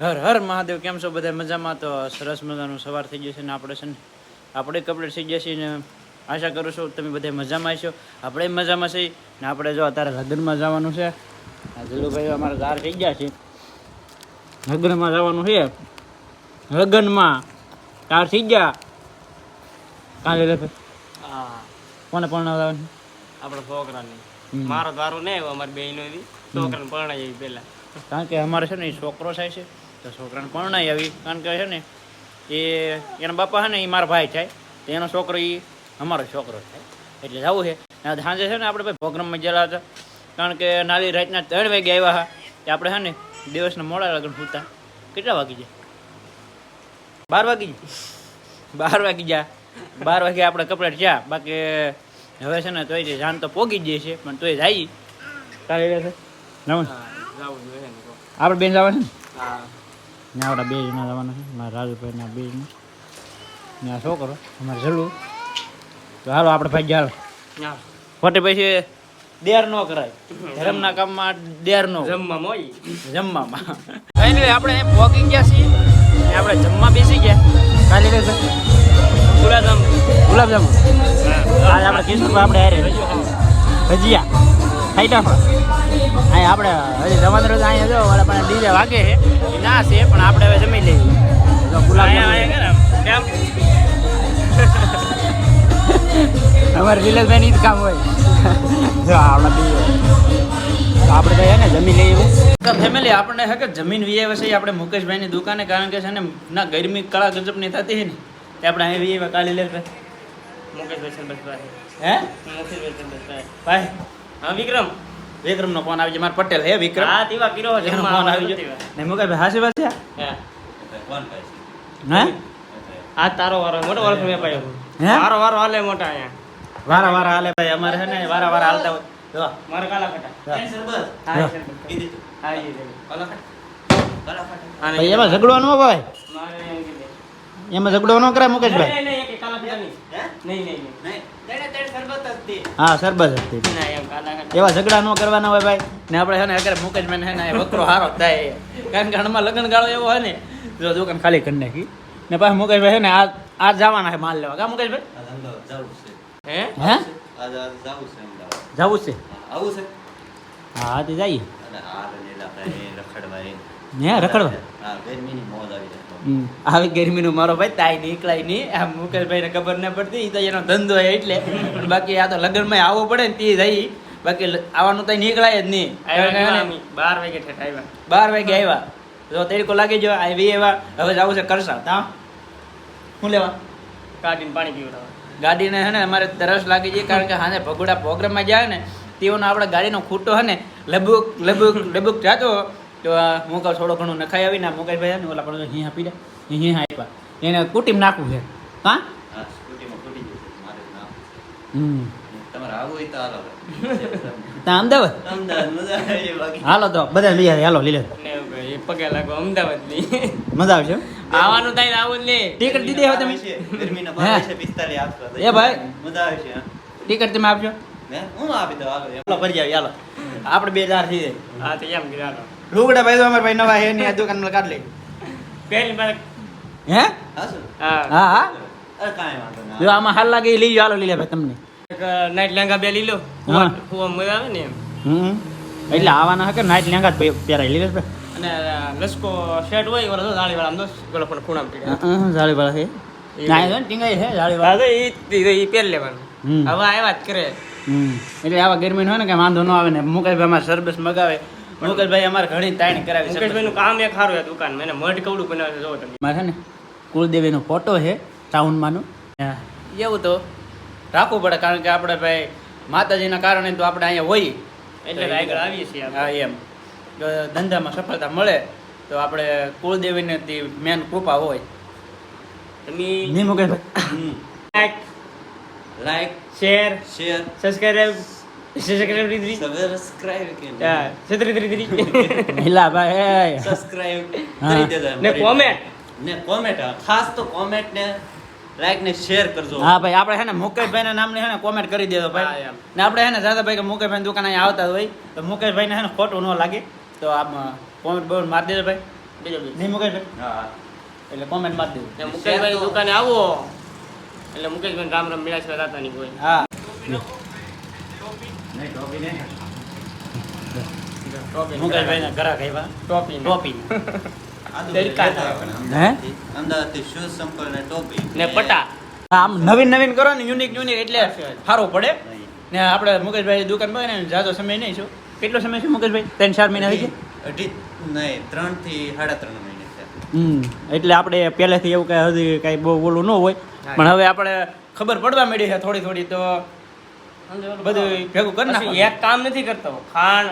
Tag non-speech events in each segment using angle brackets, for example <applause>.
હર હર મહાદેવ કેમ છો બધા? મજામાં? તો સરસ મજાનું સવાર થઈ ગયું છે ને આપણે છે ને આપણે કમ્પ્લીટ થઈ ગયા છીએ ને આશા કરું છું તમે બધા મજામાં હશો. આપણે મજામાં છીએ. ને આપણે જો અત્યારે લગ્નમાં જવાનું છે. ધીરુભાઈ અમારા ગાર થઈ ગયા છે. લગ્નમાં જવાનું છે. લગ્નમાં કાર થઈ ગયા. કાલે લે કોને પણ જવાનું? આપણા છોકરાની. મારો દ્વારો નહીં અમારી બહેનો છોકરાને પરણાઈ આવી પેલા કારણ કે અમારે છે ને છોકરો થાય છે. તો છોકરાને નહીં આવી. કારણ કે છે ને એ એના બાપા છે ને એ મારા ભાઈ થાય તો એનો છોકરો એ અમારો છોકરો થાય એટલે જવું છે. ને સાંજે છે ને આપણે ભાઈ પ્રોગ્રામમાં ગયેલા હતા. કારણ કે નાલી રાતના ત્રણ વાગે આવ્યા હા કે આપણે છે ને દિવસના મોડા લગ્ન પૂરતા. કેટલા વાગી જાય બાર વાગી જાય બાર વાગી ગયા. બાર વાગે આપણે કપડાં થયા બાકી હવે છે ને તોય જાન તો પોગી જ છે પણ તોય જાય. તારે ને. આપણે બેન જવા છે હા. ને આપણા બે જણા જવાના છે. મારા રાજુભાઈના બે જણા. ને આ છોકરો અમારે જલ્લું. તો હાલો આપણે ભાઈ ગયા. ખોટે પછી દેર ન કરાય. ધર્મના કામમાં દેર નો. જમવા હોય. જમવામાં. નહીં આપણે વોકિંગ ગયા છીએ. ને આપણે જમવા બેસી ગયા. કાલે ગુલાબજાંબુ ગુલાબજામુ આજે આપણે કૃષ્ણ આપણે હારે ભજીયા. ખાઈ નાખો. અહીં આપણે હજી રમત રોજ અહીંયા જો વાળા પણ ડીજે વાગે છે. ના છે પણ આપણે હવે જમી લઈએ. જો કેમ? <laughs> અમારે વિલેજભાઈ ની જ કામ હોય. <laughs> જો આપણે બી આપણે કહીએ ને જમી લઈએ ફેમિલી આપણને હે કે જમીન વીએ છે આપણે મુકેશભાઈની દુકાને કારણ કે છે ને ના ગરમી કળા ગજબની થતી હે ને તે આપણે અહીં વીએ કાલે લે મુકેશભાઈ સંબસભાઈ હે? મુકેશભાઈ સંબસભાઈ ભાઈ હા વિક્રમ. વિક્રમ નો ફોન આવી છે મારે પટેલ હે વિક્રમ. હા તીવા પીરો એનો જમવા ફોન આવી તીવા. ને મુકેશભાઈ હાસી વાત છે? હા. હે? આ તારો વારો મોટો વારો મે ભાઈ હે? વારો વારો હાલે મોટા અહીંયા. વારા વારા હાલે ભાઈ. અમારે છે ને વારા વારા હાલતા હોય. જો. મારા કાલા ખટા હા. હા હા. સરબત. હા એ કાલા ફટા ભાઈ એમાં ઝઘડો ન ભાઈ? મારે એમ કીધું. એમાં ઝઘડો ન કરાય મુકેશભાઈ? નહીં, નહીં, કાલા નહીં. નહીં, નહીં, નહીં. તેણે તેણે સરબત જ તે. હા સરબત હતી. એવા ઝઘડા ન કરવાના હોય ભાઈ. ને આપણે છે ને અગર મુકેશભાઈ છે ને વકરો હારો થાય. કારણ કે હણમાં લગ્ન ગાળો એવો હોય ને જો દુકાન ખાલી કરી નાખી. ને પાછા મુકેશભાઈ છે ને આ આ જવાના છે માલ લેવા. કા મુકેશભાઈ હે? હે? જવું છે હા તે જઈએ. હે રખડવા. આવી ગરમીનું મારો ભાઈ તાય નીકળાય નહીં. આ મુકેશભાઈને ખબર ના પડતી એ તો એનો ધંધો હોય એટલે. પણ બાકી આ તો લગ્નમાં આવવું પડે ને તે જઈ બાકી આવવાનું તો નીકળાય જ નહીં. ની? બાર વાગે ઠેઠ આવ્યા. બાર વાગે આવ્યા. જો તરીકો લાગી જો આવી એવા હવે જવું છે કરશા તા શું લેવા? કાઢીને પાણી પીવડાવવા. ગાડીને હે ને અમારે તરસ લાગી જાય કારણ કે હાને ભગોડા પ્રોગ્રામમાં જાય ને તેઓનો આપણે ગાડીનો ખૂટો હે ને લબુક લબુક લબુક જાતો. તો આ હું કહું થોડો ઘણું નખાઈ આવીને ના મુકેશભાઈ ભાઈ ને ઓલા પણ હિયા પી દે. હિયા આપ્યા. એને કુટીમ નાખવું છે. હા? અમદાવાદ? હાલો તો બધા લઈ આવે હાલો લઈ લે. ને એવું કહે, એ પગે લાગો અમદાવાદની મજા આવશે હો. આવવાનું થાય ને આવું જ ટિકિટ દીધી હવે તમે? એ ભાઈ. ટિકિટ તમે આપજો હાલો ભરી જાવ હાલો. આપણે બે હજાર થઈ જાય. હા તો એમ કીધું લુગડા ભાઈ તો અમારે ભાઈ નવા હે ની આ દુકાનમાં કાઢ લે પહેલી વાર હે? હા. હા હા. જો આમાં હાલ લાગે એ લઈ જાલો લઈ લે ભાઈ તમને. નાઈટ લેંગા બે લઈ લો. હા. ફુવા મજા આવે ને એમ. હમ એટલે આવાના હકે નાઈટ લેંગા પહેરાઈ પહેરાય લઈ લે અને લસકો શર્ટ હોય ઓલો જાળી વાળા દોસ ગળો પણ ખૂણા પડી. જાળી વાળા છે. એ ના ટીંગાઈ છે જાળી વાળા તો ઈ ઈ પહેર લેવાનું. હવે આવ્યા જ કરે. એટલે આવા ગરમી હોય ને કે વાંધો ન આવે ને. મુકેશભાઈ અમારે સરબસ મગાવે. મુકેશભાઈ અમારે ઘણી તાણી કરાવી મુકેશભાઈ નું કામ એક સારું દુકાન. મને મઢ કવડું બનાવે જોવો તમે મારે ને ને કુળદેવીનો ફોટો છે ટાઉનમાંનો એવું તો. રાખવું પડે કારણ કે આપણે ભાઈ માતાજીના કારણે તો આપણે અહીંયા હોઈએ. એટલે જ આગળ આવીએ છીએ હા એમ. ધંધામાં સફળતા મળે તો આપણે કુળદેવીને મેન કૃપા હોય. તમે Mukeshbhai like share share subscribe subscribe રીતરી subscribe કે હા છત્રી ત્રી હિલા ભાઈ સબસ્ક્રાઇબ કરી દેજો ને કોમેન્ટ ને કોમેન્ટ ખાસ તો કોમેન્ટ ને લાઈક ને શેર કરજો. હા ભાઈ આપણે છે ને મુકેશભાઈ ના નામની છે ને કોમેન્ટ કરી દેજો ભાઈ. એમ. ને આપણે છે ને દાદા ભાઈ કે મુકેશભાઈ દુકાન અહીંયા આવતા હોય તો મુકેશભાઈ ને છે ને ખોટું ન લાગે. તો આમ કોમેન્ટ બોલ મારી દેજો ભાઈ. બીજો બીજો. નહીં મુકેશભાઈ? હા એટલે કોમેન્ટ મારી દેજો. મુકેશભાઈ દુકાને આવો. એટલે મુકેશભાઈ રામ રામ સિવાય રાતા નહીં કોઈ હા. નહીં ટોપી નહીં ટોપી મુકેશભાઈના ઘરાક આવ્યા ટોપી ને ને આમ નવીન નવીન કરો ને યુનિક યુનિક એટલે સારું પડે. ને આપણે મુકેશભાઈ દુકાન પર ને જાજો સમય નહીં છું કેટલો સમય છે મુકેશભાઈ? ત્રણ ચાર મહિના થઈ ગયા? અઢી નહીં ત્રણથી સાડા ત્રણ મહિને હમ એટલે આપણે પહેલેથી એવું કાંઈ હજી કાંઈ બહુ ઓલું ન હોય. પણ હવે આપણે ખબર પડવા મળી છે થોડી થોડી તો બધું ભેગું કરી નાખો એક કામ નથી કરતો ખાણ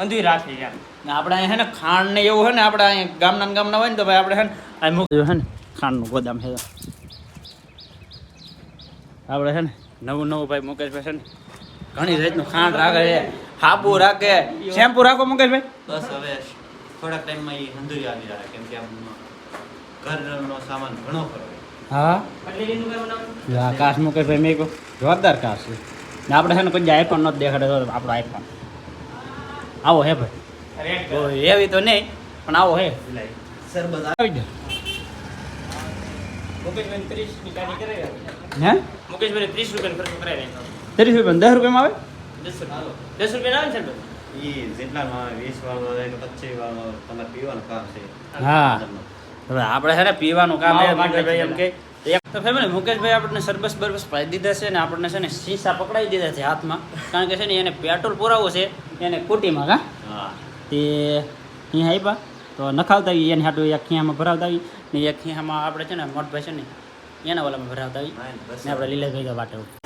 અંધી રાખી એમ. ને આપણે અહીંયા છે ને ખાણ ને એવું છે ને આપણે અહીંયા ગામના ગામના હોય ને તો ભાઈ આપણે છે ને આ મૂક્યું છે ને ખાંડનું ગોદામ છે. આપણે છે ને નવું નવું ભાઈ મુકેશભાઈ છે ને ઘણી જાતનું ખાંડ રાખે છે. હાપુ રાખે. શેમ્પુ રાખો મુકેશભાઈ? બસ હવે થોડાક ટાઈમમાં એ હંધુરી આવી રહ્યા કેમ કે આમ ઘરનો સામાન ઘણો ખરો. હા? એટલે એનું કઈ બનાવવાનું આ કાશ મુકેશભાઈ મેં કહું જોરદાર કાશ છે. ને આપણે છે ને કોઈ આઈફોન નથી દેખાડે તો આપણો આઈફોન આવો હે ભાઈ. એવી તો નહીં પણ આવો હે. સરબત આવી જાઓ. મુકેશભાઈ ત્રીસ કરાવી હે? મુકેશભાઈ ત્રીસ રૂપિયા કરાવી ત્રીસ રૂપિયા દસ રૂપિયામાં આવે? દસ રૂપિયા. આવે ને સર એ જેટલામાં આવે વીસ વાળો પચીસ વાળો તમારે પીવાનું કામ છે. હા. હવે આપણે છે ને પીવાનું કામ એમ કે એક તો ફેમિલી મુકેશભાઈ આપણને સરબસ બરબસ પાઈ દીધા છે ને આપણને છે ને શીશા પકડાવી દીધા છે હાથમાં. કારણ કે છે ને એને પેટ્રોલ પુરાવો છે એને કુટીમાં કા હા. તે અહીંયા આપ્યા તો નખાવતા આવી એની હાટું એક ખીયામાં ભરાવતા આવી ને એક ખીયામાં આપણે છે ને મોટભાઈ છે ને એના વાલામાં ભરાવતા આવી ને આપણે લીલાભાઈ વાટે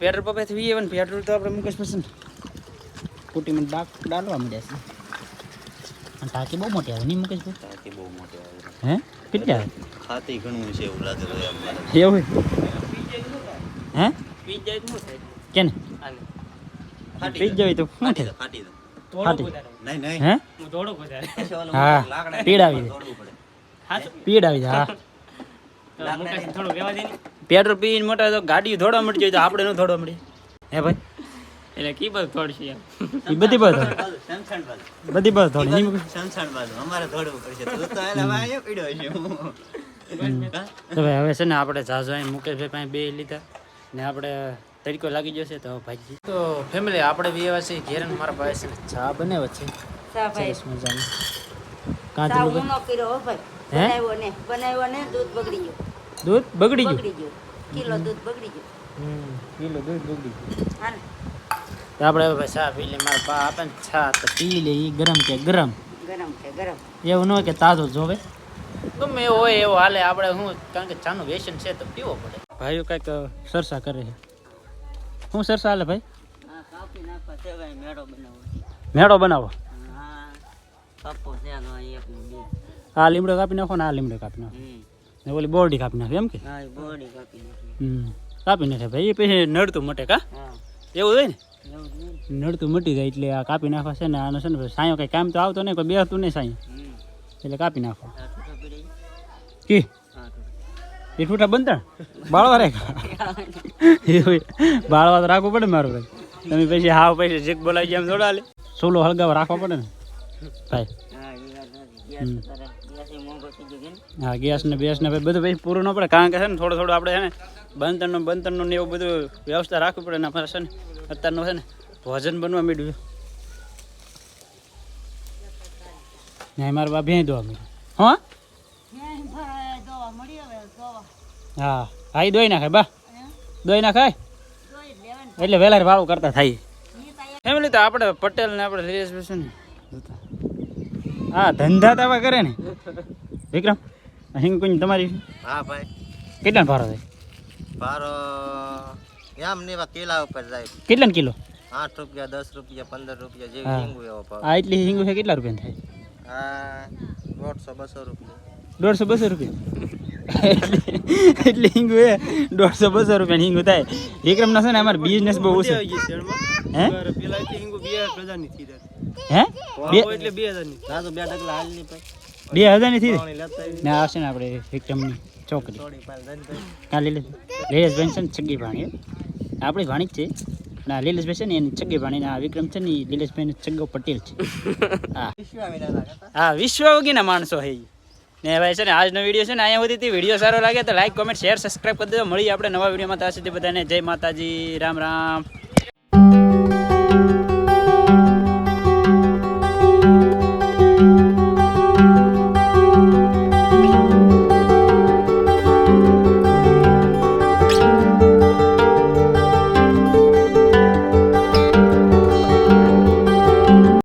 પેટ્રોલ પંપેથી વી ને પેટ્રોલ તો આપણે મુકેશ પસંદ કુટીમાં ડાક ડાલવા મળ્યા છે. અને ટાંકી બહુ મોટી આવે નહીં મુકેશ ટાંકી બહુ મોટી આવે. હે? કેટલી આવે? ખાતી ઘણું છે એવું લાગે છે એવું હે? પી જાય. તો કેને પી જ તો ફાટી ફાટી દો. ફાટી. નહીં નહીં. હે? હું થોડુંક વધારે હા, લાકડા આવી જાય. હા. આવી જાય થોડું રહેવા દે પેટ્રોલ પીને મોટા તો ગાડી ધોડવા મળી જાય તો આપણે ન ધોડવા મળી. હે ભાઈ? એટલે કી બસ થોડશે એમ. એ બધી બસ બધી બસ થોડી નહીં મુકેશ બાજુ. અમારે દોડવું પડશે. તો તો અહીંયા પીડ્યો છે તો ભાઈ હવે છે ને આપણે ઝાઝો અહીં મુકેશભાઈ પાસે બે લીધા. ને આપણે તરીકો લાગી જશે તો ભાઈજી તો ફેમિલી આપણે બી એવા છે ઘેર ને મારા ભાઈ છે ચા બને છે. ચા ભાઈ. સરસ મજાની. ચા કાંતેલું હું ન કર્યો હો ભાઈ. બનાવ્યો ને. બનાવ્યો ને દૂધ બગડી ગયું. દૂધ બગડી ગયું? બગડી ગયું. કિલો દૂધ બગડી ગયું. હમ, કિલો દૂધ બગડી ગયું. હા ને. આપણે હવે ભાઈ ચા પી લે મારા પા આપે ચા તો પી લે એ ગરમ કે ગરમ. ગરમ કે ગરમ. એવું ન હોય કે તાજો જોવે. ગમે એવો હોય એવો હાલે આપણે શું કારણ કે ચાનું વ્યસન છે તો પીવો પડે. ભાઈઓ કંઈક સરસા કરે છે. શું સરસા હાલે ભાઈ? મેળો બનાવો. હા લીમડો કાપી નાખો ને આ લીમડો કાપી નાખો. ને ઓલી બોરડી કાપી નાખે એમ કે? હા કાપી નાખી. હમ. કાપી નાખે ભાઈ. એ પછી નડતું મટે કા? એવું હોય ને? નડતું મટી જાય એટલે આ કાપી નાખવા છે ને આનો છે ને સાયો કંઈ કામ તો આવતો નહીં કોઈ બેસતું નહીં સાંઈ એટલે કાપી નાખો. કે? એ ઠૂઠા બંધણ? બાળવા રે <laughs> બાળવા તો રાખવું પડે મારું ભાઈ. તમે પછી હાવ પછી જીક બોલાવી જેમ થોડા લે સોલો હળગાવા રાખવા પડે ને. ભાઈ. હા ગેસ ને બેસ ને ભાઈ બધું પછી પૂરું ન પડે. કારણ કે છે ને થોડું થોડું આપણે છે ને બંતરનું બંતરનું ને એવું બધું વ્યવસ્થા રાખવી પડે ને છે ને અત્યારનું છે ને ભોજન બનવા માંડ્યું. ને મારા બા ભેં દોવા મળ્યું હા? હા હા એ દોઈ નાખાય બા. દોઈ નાખાય? એટલે વહેલા વાળું કરતા થાય. ફેમિલી તો આપણે પટેલ ને આપણે રેસ બેસે ને હા ધંધા તો કરે ને. વિક્રમ હિંગ કોઈ તમારી હા ભાઈ. કેટલા ભારો થાય? ભારો એમ ને એવા કેલા ઉપર જાય. કેટલા કિલો? આઠ રૂપિયા દસ રૂપિયા પંદર રૂપિયા જેવી હા. હિંગુ એવો ભાવ. આ એટલી હિંગુ છે કેટલા રૂપિયા થાય? આ દોઢસો બસો રૂપિયા. દોઢસો બસો રૂપિયા? <laughs> એટલે હિંગુ એ દોઢસો બસો રૂપિયા હિંગુ થાય. વિક્રમનો છે ને અમારે બિઝનેસ બહુ ઓછો હે? પેલા એટલે હિંગુ બે હજારની થઈ જાય. હે? બે એટલે બે હજારની. ના તો બે ડગલા હાલની બે હજારની થઈ. ને આવશે ને આપણે વિક્રમની. હા લીલેશ લીલેશભાઈ છે ને છગ્ગી ભાણી. આપણી ભાણી જ છે. અને આ લીલેશભાઈ છે ને એની છગ્ગી ભાણી આ વિક્રમ છે ને એ લીલેશભાઈનો છગ્ગો પટેલ છે. હા. હા વિશ્વવગીના માણસો હે ને ભાઈ છે ને આજનો વીડિયો છે ને અહીંયા સુધી વીડિયો સારો લાગે તો લાઈક કોમેન્ટ શેર સબસ્ક્રાઈબ કરી દેજો. મળીએ આપણે નવા વિડીયોમાં. ત્યાં સુધી બધાને જય માતાજી. રામ રામ.